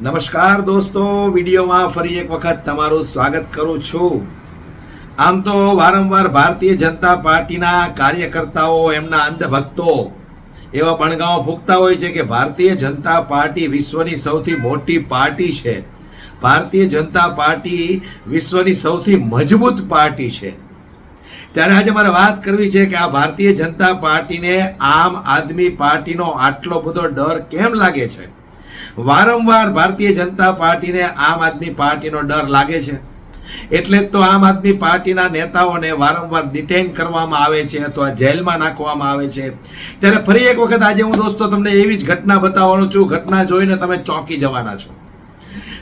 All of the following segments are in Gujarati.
નમસ્કાર દોસ્તો, વિડીયોમાં ફરી એક વખત તમારું સ્વાગત કરું છું. આમ તો વારંવાર ભારતીય જનતા પાર્ટીના કાર્યકર્તાઓ, એમના અંધભક્તો, એવા બણગાઓ ફૂંકતા હોય છે કે ભારતીય જનતા પાર્ટી વિશ્વની સૌથી મોટી પાર્ટી છે. ભારતીય જનતા પાર્ટી વિશ્વની સૌથી મજબૂત પાર્ટી છે. ત્યારે આજે મારે વાત કરવી છે કે આ ભારતીય જનતા પાર્ટીને આમ આદમી પાર્ટીનો આટલો બધો ડર કેમ લાગે છે? વારંવાર ભારતીય જનતા પાર્ટીને આમ આદમી પાર્ટીનો ડર લાગે છે. એટલે તો આમ આદમી પાર્ટીના નેતાઓને વારંવાર ડિટેન કરવામાં આવે છે અથવા જેલમાં નાખવામાં આવે છે. ત્યારે ફરી એક વખત આજે હું દોસ્તો તમને એવી જ ઘટના બતાવવાનું છું. ઘટના જોઈને તમે ચોંકી જવાના છો.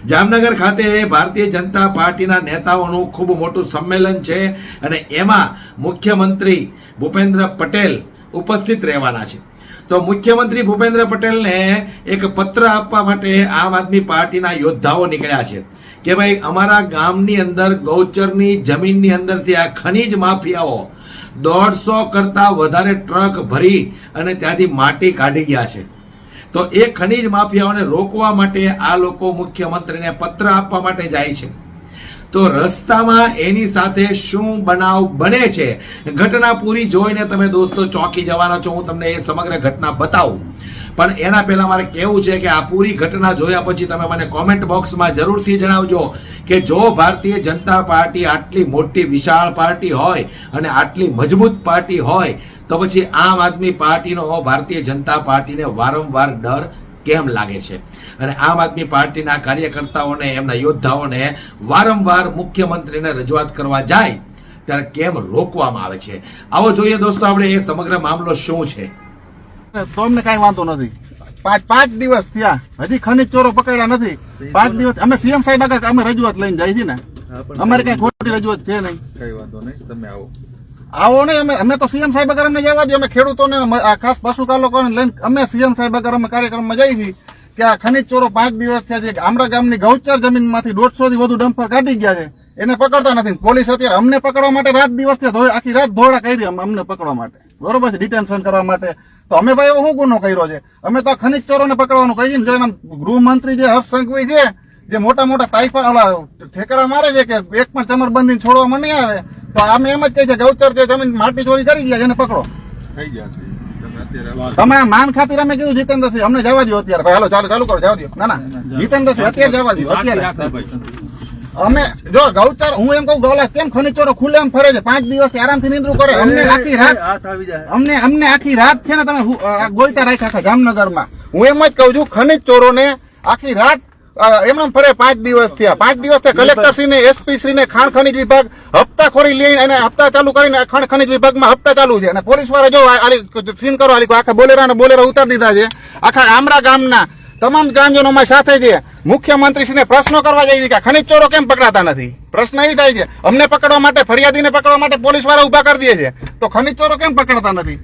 જામનગર ખાતે ભારતીય જનતા પાર્ટીના નેતાઓનું ખૂબ મોટું સંમેલન છે અને એમાં મુખ્યમંત્રી ભૂપેન્દ્ર પટેલ ઉપસ્થિત રહેવાના છે. તો મુખ્યમંત્રી ભૂપેન્દ્ર પટેલને એક પત્ર આપવા માટે આમ આદમી પાર્ટીના યોદ્ધાઓ નીકળ્યા છે કે ભાઈ, અમારા ગામની અંદર, ગૌચરની જમીનની અંદરથી આ ખનીજ માફિયાઓ દોઢસો કરતાં વધારે ટ્રક ભરી અને ત્યાંથી માટી કાઢી ગયા છે. તો એ ખનીજ માફિયાઓને રોકવા માટે આ લોકો મુખ્યમંત્રીને પત્ર આપવા માટે જાય છે. તો રસ્તામાં એની સાથે શું બનાવ બને છે? ઘટના પૂરી જોઈને તમે દોસ્તો ચોંકી જવાના છો, હું તમને એ સમગ્ર ઘટના બતાવું. પણ એના પહેલાં મારે કહેવું છે કે આ પૂરી ઘટના જોયા પછી તમે મને કોમેન્ટ બોક્સમાં જરૂરથી જણાવજો કે જો ભારતીય જનતા પાર્ટી આટલી મોટી વિશાળ પાર્ટી હોય અને આટલી મજબૂત પાર્ટી હોય, તો પછી આમ આદમી પાર્ટીનો ભારતીય જનતા પાર્ટીને વારંવાર ડર કેમ લાગે છે? અને આમ આદમી પાર્ટીના કાર્યકર્તાઓને એમના યોદ્ધાઓને વારંવાર મુખ્યમંત્રીને રજૂઆત કરવા જાય ત્યારે કેમ રોકવામાં આવે છે? આવો જોઈએ દોસ્તો આપણે એ સમગ્ર મામલો શું છે? તો અમને કઈ વાંધો નથી. પાંચ પાંચ દિવસ થયા. હજી ખનીજ ચોરો પકડ્યા નથી. પાંચ દિવસ અમે સીએમ સાહેબ આગળ અમે રજૂઆત લઈને જાય છે ને. અમારે કઈ ખોટી રજૂઆત છે નહીં. કઈ વાંધો નહીં. તમે આવો. આવો નહીં, અમે અમે તો સીએમ સાહેબ અગર અમને જવા દઈએ અમે ખેડૂતોને ખાસ આ ખાસ પશુપાલકોને લઈને અમે સીએમ સાહેબ અગર અમે કાર્યક્રમમાં જઈ છીએ, કે આ ખનીજ ચોરો પાંચ દિવસ થયા છે આમરા ગામની ગૌચર જમીનમાંથી દોઢસો થી વધુ ડમ્પર કાઢી ગયા છે, એને પકડતા નથી. પોલીસ અત્યારે અમને પકડવા માટે રાત દિવસ આખી રાત ધોળા કરી અમને પકડવા માટે. બરોબર છે? ડિટેન્શન કરવા માટે. તો અમે ભાઈ એવો શું ગુનો કર્યો છે? અમે તો ખનીજ ચોરોને પકડવાનું કહીએ ને, જો એના ગૃહમંત્રી જે હર્ષ સંઘવી છે, જે મોટા મોટા તાઇફા ઠેકડા મારે છે કે એક પણ ચમરબંધી છોડવામાં નહીં આવે તો અમે એમ જ કહે છે ગૌચર જે જમીન માટી ચોરી કરી ગયા એને પકડો. થઈ ગયા તમે માન ખાतिर અમે કીધું જીતેન્દ્રસિંહ અમને જવા દો અત્યારે. ભાઈ હાલો ચાલુ ચાલુ કરો જવા દો ના ના. જીતેન્દ્રસિંહ અત્યારે જવા દો અત્યારે. અમે જો ગૌચર હું એમ કહું ગૌલા કેમ ખનીજ ચોરો ખુલ્લે એમ ફરે છે? પાંચ દિવસથી આરામથી નિંદ્રું કરે. અમને આખી રાત અમને અમને આખી રાત છે ને તમે ગોલતા રાખ્યા હતા જામનગરમાં હું એમ જ કહું છું ખનીજ ચોરોને આખી રાત અ, એમ એમ ફરે પાંચ દિવસ થયા. પાંચ દિવસ કલેક્ટર શ્રી ને એસપી શ્રી ને ખાણ ખનીજ વિભાગ હપ્તાખોરી લઈને અને હપ્તા ચાલુ કરીને ખાણ ખનીજ વિભાગમાં હપ્તા ચાલુ છે. અને પોલીસવાળા જો આલી સીન કરો આલી આખા બોલેરા ને બોલેરા ઉતારી દીધા છે. આખા આમરા ગામના તમામ ગ્રામજનો અમારી સાથે છે. મુખ્યમંત્રીશ્રીને પ્રશ્નો કરવા જાય છે કે ખનીજ ચોરો કેમ પકડાતા નથી? પ્રશ્ન એ થાય છે. અમને પકડવા માટે ફરિયાદીને પકડવા માટે પોલીસવાળા ઊભા કરી દે છે. તો ખનીજ ચોરો કેમ પકડતા નથી?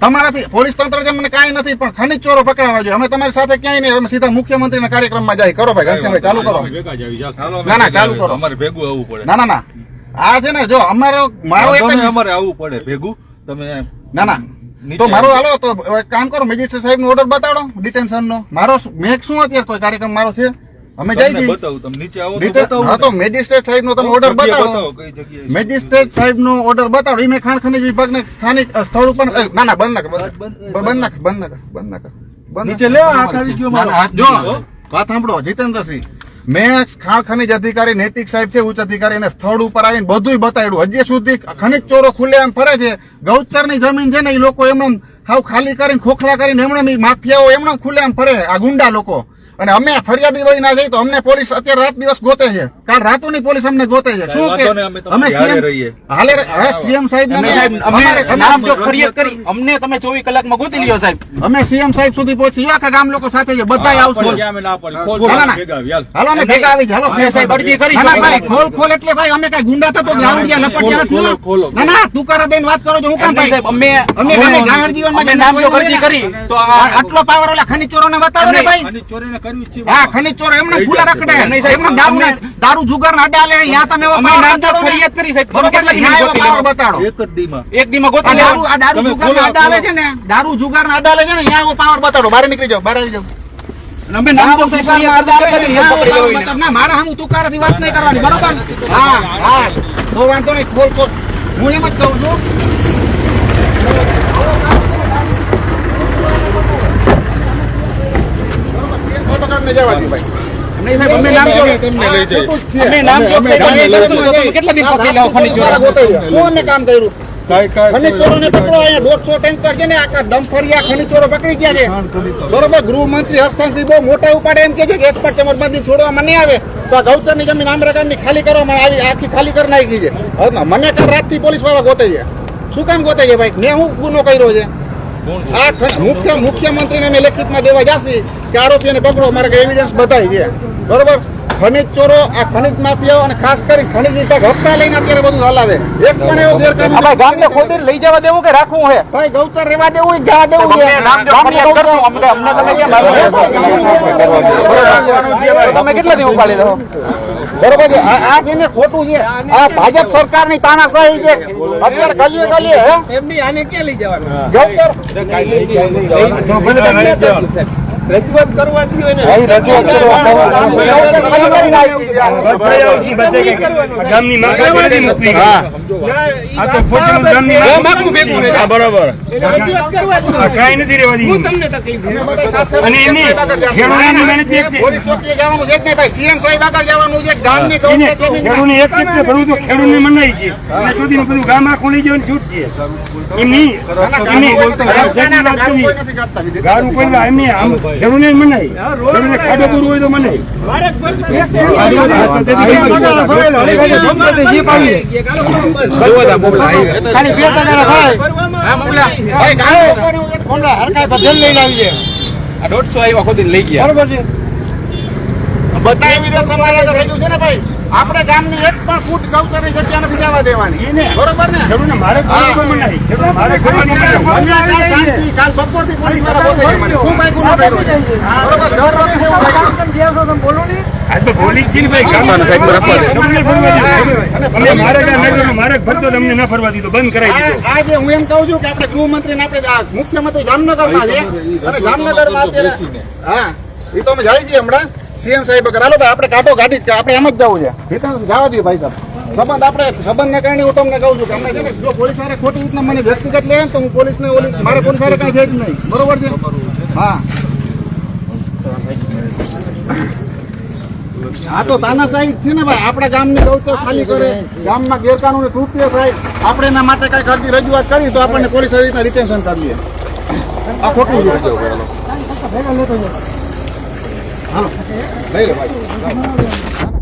તમારાથી પોલીસ તંત્ર છે મને કાંઈ નથી પણ ખનિજ ચોરો પકડાવા જોઈએ. અમે તમારી સાથે ક્યાંય નહીં અમે સીધા મુખ્યમંત્રીના કાર્યક્રમમાં જાય. કરો ભાઈ ઘનશ્યામભાઈ ચાલુ કરો. ના, ના, ચાલુ કરો. અમારે ભેગું આવવું પડે. ના ના ના. આ છે ને જો અમારો મારો અમારે આવવું પડે ભેગું. તમે ના ના. તો મારો આવી હાલો તો કામ કરો મેજિસ્ટ્રેટ સાહેબ નો ઓર્ડર બતાડો ડિટેન્શન નો મારો મેં શું અત્યારે કોઈ કાર્યક્રમ મારો છે? અમે જઈ બતાવું તમે નીચે આવો તો બતાવું હા તો મેજિસ્ટ્રેટ સાહેબ નો તમે ઓર્ડર બતાવો. કઈ જગ્યાએ મેજિસ્ટ્રેટ સાહેબ નો ઓર્ડર બતાવો. ઈ મેં ખાણ ખનીજ વિભાગને સ્થાનિક સ્થળ ઉપર ના ના બંધ ના કર બંધ કર. બંધ ના કર બંધ ના બંધ ના કર નીચે લેવા હાથ આવી ગયો મારો? જો. વાત સાંભળો જીતેન્દ્રસિંહ. મેં ખાણ ખનીજ અધિકારી નૈતિક સાહેબ છે ઉચ્ચ અધિકારી એને સ્થળ ઉપર આવીને બધુંય બતાવ્યું હજી સુધી ખનીજ ચોરો ખુલ્લે એમ ફરે છે. ગૌચરની જમીન છે ને એ લોકો એમણે હાવ ખાલી કરીને ખોખલા કરીને એમણે માફિયાઓ એમણે ખુલ્લે એમ ફરે આ ગુંડા લોકો. અને અમે ફરિયાદી વહી ના જઈએ તો અમને પોલીસ અત્યારે રાત દિવસ ગોતે છે. કાલ રાતોની પોલીસ અમને ગોતે છે. શું કે? અમે રહીએ. હાલે સીએમ સાહેબ અમે નામ જો ફરિયાદ કરી અમને તમે ચોવીસ કલાકમાં ગોતી લ્યો સાહેબ. અમે સીએમ સાહેબ સુધી પહોંચી. આખા ગામ લોકો સાથે છે. બધા આવશું. અમે ના પાડી. ખોલ, ના, ના, ના. ભેગા આવી, હાલ. હાલો અમે ભેગા આવી હાલો સાહેબ અરજી કરી ના, ના, ખોલ ખોલ એટલે ભાઈ અમે કઈ ગુંડા થતો લાવડિયા લપટિયા નથી ખોલો, હો. ના તું કરા દઈને વાત કરો છો. હું કામ ભાઈ સાહેબ અમે અમે જાહેર જીવનમાં નામ જો અરજી કરી તો આટલો પાવર ઓલા ખનીજ ચોરોને બતાવો ને ભાઈ. આની ચોરીને કરવી જ છે. હા ખનીજ ચોરો એમને થઈ રખડે. એમને દારૂ દારૂ જુગાર ના અડ્ડા લે તમે એવો અમે power નામ જો બતાડો ને. ફરિયાદ કરી સાહેબ બરોબર, કેટલા એટલે દિવસ ત્યાં એવો ગોતી power લેવો? બતાડો. એક જ દીમાં. એક દીમાં ગોતી દારૂ આ દારૂ જુગાર ના ખોલો, અડ્ડા લે ખોલો. છે ને દારૂ જુગાર ના અડ્ડા છે ને ત્યાં પાવર બતાડો. બહાર નીકળી જાઓ બહાર આવી અને અમે નામ સાહેબ ના મારા તુકારાથી વાત નહીં કરવાની બરોબર? હા હા. તો વાંધો નહીં ખોલ ખોલ હું એમ જ કહું છું. પકડને જવા દો ભાઈ. ને ગૃહમંત્રી બહુ મોટા ઉપાડે એમ કે છે કે એક ચમરબંધી છોડવામાં નહીં આવે. તો આ ગૌચરની જમીનની ખાલી કરવામાં આવી આખી ખાલી કરી નાખી છે. મને કાલ રાતથી પોલીસવાળા ગોતે છે. શું કામ ગોતે છે ભાઈ? મેં હું ગુનો કર્યો છે? આ ખ- મુખ્ય મુખ્યમંત્રીને મેં લેખિતમાં દેવા જાશી. કે આરોપીને પકડો મારે એવિડન્સ બતાવી છે. બરોબર? ખનિજ ચોરો આ ખનિજ માફિયાઓ અને ખાસ કરી ખનિજ વિભાગ હપ્તા લઈને અત્યારે બધું હલાવે. એક પણ એવો ગેરકાયદે ગામને ખોદી લઈ જવા દેવું કે રાખવું હે? ભાઈ ગૌચર રેવા દેવું જવા દેવું છે. અમને અમને તમે કેમ મારો? તમે કેટલા દિવસ ઉપાડી દો બરોબર છે. આ આ જેને ખોટું છે. આ ભાજપ સરકારની તાનાશાહી છે. અત્યારે ગલીએ ગલીએ હે? એમની આને ક્યાં લઈ જવાનું? ગૌચર રજૂઆત કરવા ખાલી. ગામની આ તો ગામની આ કાંઈ નથી તમને તકલીફ અને એની ખેડૂતોની મહેનત એક છે. પોલીસ ચોકીએ જવાનું છે જ ભાઈ સીએમ સાહેબ આગળ જવાનું છે ગામની એને ખેડૂતની એક ટીપકે ભરવું તો ખેડૂતની મનાઈ છે. અને સુધીનું બધું ગામ આખું લઈ જવાની છૂટ છે. એમની ના, ના, એમની ગામનું કોઈ નથી- એમની આમ ખેડૂતને મનાઈ ખેડૂતને ખાડો પૂરું હોય તો મનાય દોઢસો આવ્યા ખોદી લઈ ગયા. બધા છે. અમારા આગળ રજૂ છે ને ભાઈ? આપણે ગામની એક પણ ફૂટ ગૌચરની જગ્યા નથી જવા દેવાની. બરોબર ને? મારે મારે શાંતિ, કાલ બપોરથી પોલીસવાળા બોલે શું ભાઈ ગુનો કર્યો બરોબર, દર વખતે એવું થાય. આજ તો બોલી છે ને ભાઈ ગામમાં તમને ફરવા દીધું. મારે કાંઈ નગરનો મારે ભરતો તો ના ફરવા દીધો બંધ કરાવી દીધો. આજે હું એમ કહું છું કે આપણે ગૃહમંત્રીને આપણે આ મુખ્યમંત્રી જામનગરમાં છે. અને જામનગરમાં અત્યારે હા. એ તો અમે જાય છીએ હમણાં. સીએમ સાહેબ કરાલો હાલો આપણે કાંટો કાઢી કે આપણે એમ જ જવું છે. હિતેશ, જવા દઈએ ભાઈ સાહેબ. સંબંધ આપણે સંબંધને કારણે હું તમને કહું છું કે અમે જો પોલીસવાળા ખોટી રીતના મને વ્યક્તિગત લે તો હું પોલીસને ઓલી મારે પોલીસવાળા કાંઈ છે જ નહીં. બરોબર છે? હા. હા તો તાનાશાહી છે ને ભાઈ. આપણા ગામની ગૌચર ખાલી કરે. ગામમાં ગેરકાનૂની કૃત્ય થાય. આપણે એના માટે કઈ કરતી રજૂઆત કરી તો આપણને પોલીસ રીતના રિટેન્શન કરી લે. આ ખોટું હાલો. લઈ લો ભાઈ.